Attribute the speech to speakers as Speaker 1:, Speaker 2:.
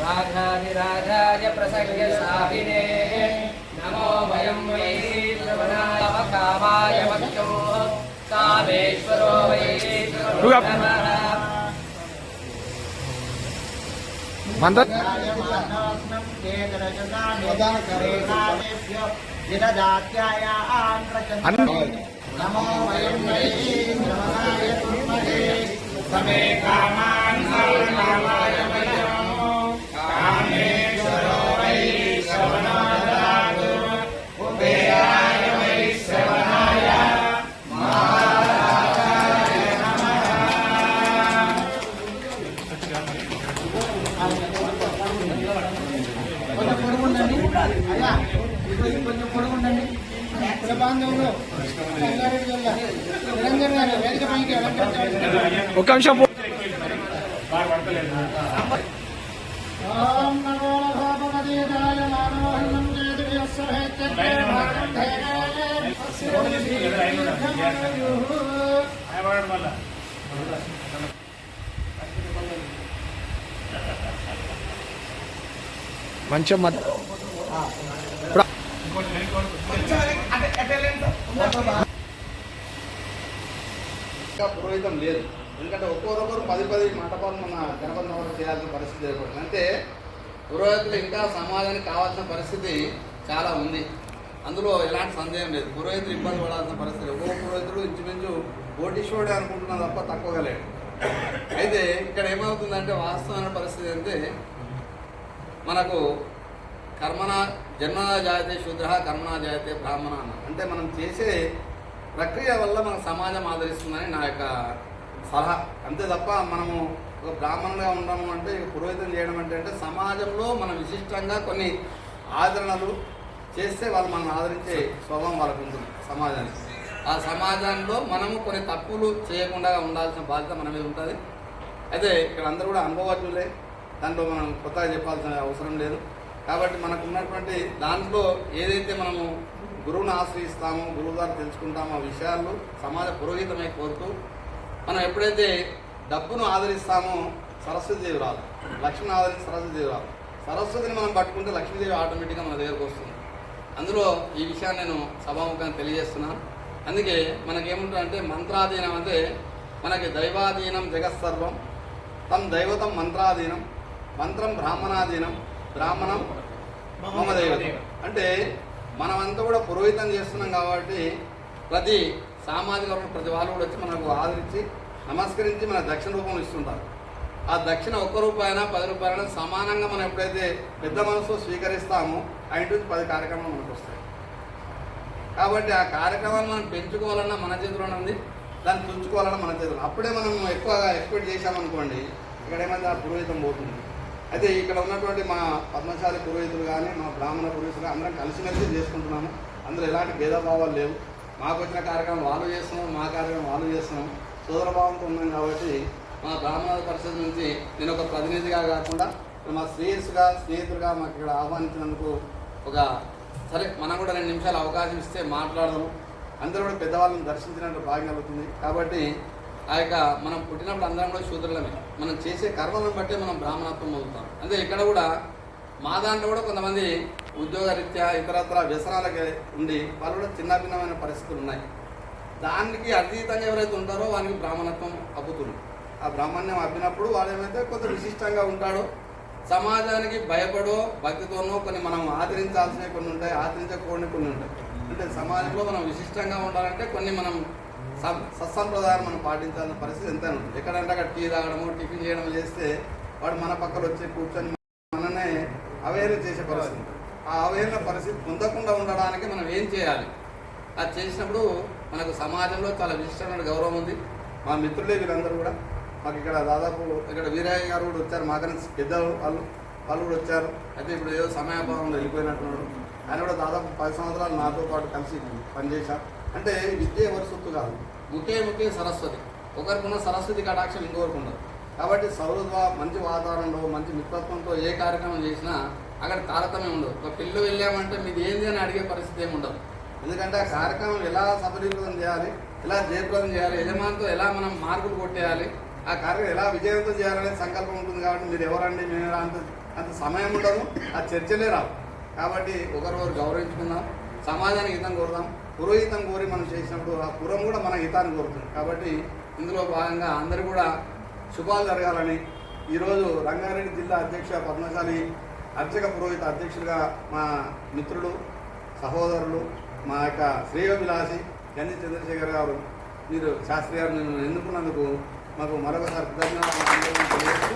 Speaker 1: राजाधिराजाय प्रसङ्ग साहिने नमो वयं वै श्रवणाय कामाय मख्यो कामेश्वरो वै नमः
Speaker 2: మంద అన్ని
Speaker 3: నమో వయం వై శ్రవణాయ కుర్మహే సమే కామాన్ సర్వకామాయ వయం కామేశ్వరో వై శ్రవణాదాతు ఉపేయాయ వై శ్రవణాయ కొంచెం పొడుగు ఉండండి అయ్యా కొంచెం కొంచెం పొడుగు
Speaker 2: ఒక నిమిషం మంచి మధ్య
Speaker 4: పురోహితం లేదు. ఎందుకంటే ఒక్కొక్కరు పది పది మంటపాలు మన గణపతి నగరం చేయాల్సిన పరిస్థితి ఏర్పడింది. అంటే పురోహితులు ఇంకా సమాజానికి కావాల్సిన పరిస్థితి చాలా ఉంది. అందులో ఎలాంటి సందేహం లేదు. పురోహితులు ఇబ్బంది పడాల్సిన పరిస్థితి ఒక్కొక్క పురోహితుడు ఇంచుమించు కోటీశ్వరుడే అనుకుంటున్నా తప్ప తక్కువగా లేడు. అయితే ఇక్కడ ఏమవుతుందంటే వాస్తవమైన పరిస్థితి అంటే మనకు కర్మనా జన్మనా జాయతే శూద్ర కర్మనా జాయతే బ్రాహ్మణ అన్న. అంటే మనం చేసే ప్రక్రియ వల్ల మన సమాజం ఆదరిస్తుందని నా యొక్క సలహా. అంతే తప్ప మనము ఒక బ్రాహ్మణులుగా ఉండము అంటే పురోహితం చేయడం అంటే అంటే సమాజంలో మనం విశిష్టంగా కొన్ని ఆదరణలు చేస్తే వాళ్ళు మనం ఆదరించే స్వభావం వాళ్ళకు ఉంటుంది సమాజానికి. ఆ సమాజంలో మనము కొన్ని తప్పులు చేయకుండా ఉండాల్సిన బాధ్యత మన మీద ఉంటుంది. అయితే ఇక్కడ అందరూ కూడా అనుభవజ్ఞులే. దాంట్లో మనం కొత్తగా చెప్పాల్సిన అవసరం లేదు. కాబట్టి మనకు ఉన్నటువంటి దాంట్లో ఏదైతే మనము గురువును ఆశ్రయిస్తామో గురువు గారు తెలుసుకుంటామో ఆ విషయాలు సమాజ పురోహితమై కోరుతూ మనం ఎప్పుడైతే డబ్బును ఆదరిస్తామో సరస్వతిదేవి రాదు లక్ష్మిని ఆదరించి సరస్వతిదేవి రాదు సరస్వతిని మనం పట్టుకుంటే లక్ష్మీదేవి ఆటోమేటిక్గా మన దగ్గరకు వస్తుంది. అందులో ఈ విషయాన్ని నేను సభాముఖంగా తెలియజేస్తున్నాను. అందుకే మనకేముంటుందంటే మంత్రాధీనం అంటే మనకి దైవాధీనం జగత్సర్వం తం దైవతం మంత్రాధీనం మంత్రం బ్రాహ్మణాధీనం బ్రాహ్మణం మమ దైవతం అంటే మనమంతా కూడా పురోహితం చేస్తున్నాం కాబట్టి ప్రతి సామాజిక వర్గం ప్రతి వాళ్ళు కూడా వచ్చి మనకు ఆదరించి నమస్కరించి మన దక్షిణ రూపంలో ఇస్తుంటారు. ఆ దక్షిణ ఒక్క రూపాయన పది రూపాయల సమానంగా మనం ఎప్పుడైతే పెద్ద మనసు స్వీకరిస్తామో ఆ ఇంటి నుంచి పది కార్యక్రమాలు మనకు వస్తాయి. కాబట్టి ఆ కార్యక్రమాన్ని మనం పెంచుకోవాలన్నా మన చేతిలోనే ఉంది. దాన్ని తుంచుకోవాలన్నా మన చేతిలో అప్పుడే మనం ఎక్కువగా ఎక్స్పెక్ట్ చేశామనుకోండి ఇక్కడ ఏమైంది? ఆ పురోహితం పోతుంది. అయితే ఇక్కడ ఉన్నటువంటి మా పద్మశాలి పురోహితులు కానీ మా బ్రాహ్మణ పురోహితులు అందరం కలిసిమెలిసి చేసుకుంటున్నాము. అందులో ఎలాంటి భేదభావాలు లేవు. మాకు వచ్చిన కార్యక్రమం వాళ్ళు చేస్తున్నాం మా కార్యక్రమం వాళ్ళు చేస్తున్నాం. సోదరభావంతో ఉన్నాం కాబట్టి మా బ్రాహ్మణ పరిషత్ నుంచి నేను ఒక ప్రతినిధిగా కాకుండా మా శ్రేయస్సుగా స్నేహితులుగా మాకు ఇక్కడ ఆహ్వానించినందుకు ఒక సరే మనం కూడా రెండు నిమిషాలు అవకాశం ఇస్తే మాట్లాడదాము. అందరూ కూడా పెద్దవాళ్ళని దర్శించినట్టు భాగ్యం కలుగుతుంది. కాబట్టి ఆ యొక్క మనం పుట్టినప్పుడు అందరం కూడా శూద్రులమే. మనం చేసే కర్మలను బట్టి మనం బ్రాహ్మణత్వం పొందుతాం అంటే ఇక్కడ కూడా మా దాంట్లో కూడా కొంతమంది ఉద్యోగ రీత్యా ఇతరత్ర వ్యసనాలకి ఉండి వాళ్ళు కూడా చిన్న భిన్నమైన పరిస్థితులు ఉన్నాయి. దానికి అతీతంగా ఎవరైతే ఉంటారో వానికి బ్రాహ్మణత్వం అబ్బుతుంది. ఆ బ్రాహ్మణ్యం అబ్బినప్పుడు వాడు ఏమైతే కొంత విశిష్టంగా ఉంటాడో సమాజానికి భయపడో భక్తితోనో కొన్ని మనం ఆచరించాల్సినవి కొన్ని ఉంటాయి ఆచరించకూడని కొన్ని ఉంటాయి. అంటే సమాజంలో మనం విశిష్టంగా ఉండాలంటే కొన్ని మనం సత్సంప్రదాయం మనం పాటించాల్సిన పరిస్థితి ఎంత ఉంటుంది. ఎక్కడంటే అక్కడ టీ తాగడము టిఫిన్ చేయడం చేస్తే వాడు మన పక్కన వచ్చి కూర్చొని మననే అవేర్న చేసే పరిస్థితి ఆ అవేర్న పరిస్థితి పొందకుండా ఉండడానికి మనం ఏం చేయాలి? అది చేసినప్పుడు మనకు సమాజంలో చాలా విశిష్టమైన గౌరవం ఉంది. మా మిత్రులే వీళ్ళందరూ కూడా. మాకు ఇక్కడ దాదాపు ఇక్కడ వీరయ్య గారు కూడా వచ్చారు. మాకనే పెద్ద వాళ్ళు వాళ్ళు కూడా వచ్చారు. అయితే ఇప్పుడు ఏదో సమయాభావంలో వెళ్ళిపోయినట్టున్నారు. ఆయన కూడా దాదాపు పది సంవత్సరాలు నాతో పాటు కలిసి పనిచేశారు. అంటే విద్య ఎవరి సొత్తు కాదు. ముఖ్య ముఖ్య సరస్వతి. ఒకరికున్న సరస్వతి కటాక్షం ఇంకొకరికి ఉండదు. కాబట్టి సౌహృద మంచి వాతావరణంలో మంచి మిత్రత్వంతో ఏ కార్యక్రమం చేసినా అక్కడ తారతమ్యం ఉండదు. ఒక పెళ్ళి వెళ్ళామంటే మీది ఏంది అని అడిగే పరిస్థితి ఏమి ఉండదు. ఎందుకంటే ఆ కార్యక్రమం ఎలా సఫలీకృతం చేయాలి ఎలా జయప్రదం చేయాలి యజమానితో ఎలా మనం మార్కులు కొట్టేయాలి ఆ కార్యక్రమం ఎలా విజయంతో చేయాలనే సంకల్పం ఉంటుంది కాబట్టి మీరు ఎవరండి మేము అంత అంత సమయం ఉండదు ఆ చర్చలే రావు. కాబట్టి ఒకరికొకరు గౌరవించుకుందాం సమాజానికి హితం కోరుదాం పురోహితం కోరి మనం చేసినప్పుడు ఆ పురం కూడా మన హితాన్ని కోరుతుంది. కాబట్టి ఇందులో భాగంగా అందరూ కూడా శుభాలు జరగాలని ఈరోజు రంగారెడ్డి జిల్లా అధ్యక్ష పద్మశాలి అర్చక పురోహిత అధ్యక్షులుగా మా మిత్రులు సహోదరులు మా యొక్క శ్రేయోభిలాషి గంజి చంద్రశేఖర్ గారు మీరు శాస్త్రి గారు నేను ఎన్నుకున్నందుకు మాకు మరొకసారి కృతజ్ఞతలు